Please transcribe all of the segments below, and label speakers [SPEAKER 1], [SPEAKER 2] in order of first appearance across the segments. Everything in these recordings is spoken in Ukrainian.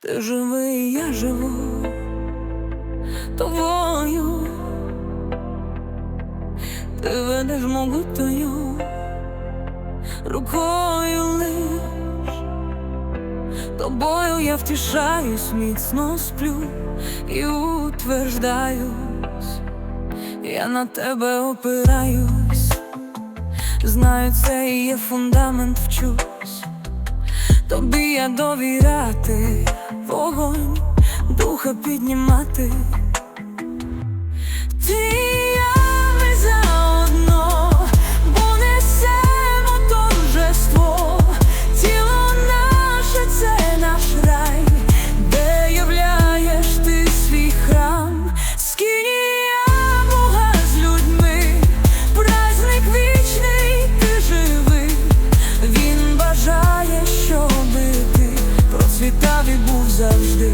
[SPEAKER 1] Ти живий, я живу тобою. Ти ведеш могутою рукою лиш. Тобою я втішаюсь, міцно сплю і утверждаюсь, я на тебе опираюсь, знаю, це є фундамент вчусь, тобі я довіряти, вогонь, духа піднімати. Ти процвітав і був завжди,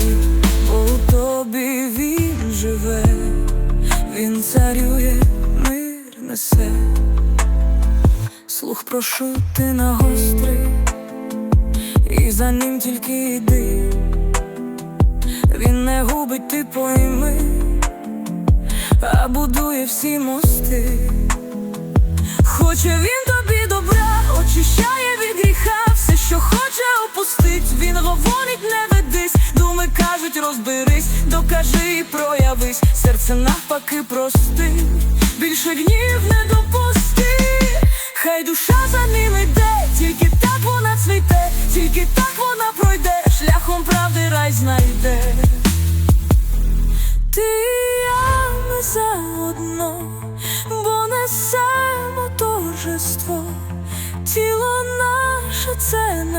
[SPEAKER 1] бо у тобі він живе. Він царює, мир несе, слух прошу ти на гострий, і за ним тільки йди, він не губить ти пойми, а будує всі мости. Хоче він хоче опустить, він говорить, не ведись, думи кажуть, розберись, докажи і проявись, серце навпаки прости, більше гнів не допусти, хай душа за ним тільки так вона цвіте, тільки так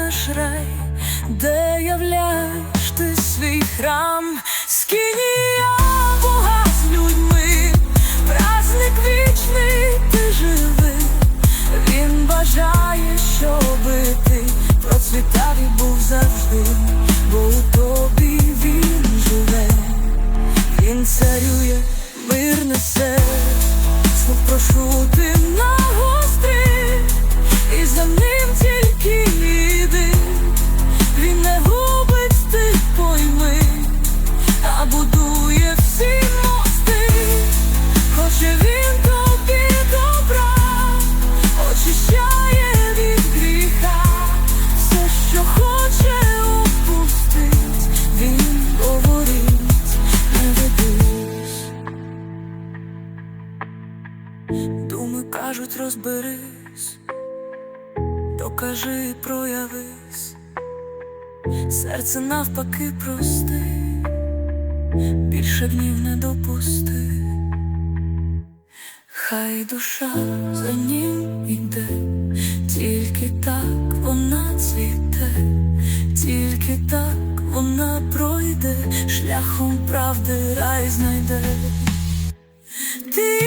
[SPEAKER 1] наш рай, де являєш ти свій храм, скинія кажуть, розберись, докажи, і проявись, серце навпаки прости, більше гнів не допусти. Хай душа за ним іде, тільки так вона цвіте, тільки так вона пройде, шляхом правди рай знайде. Ти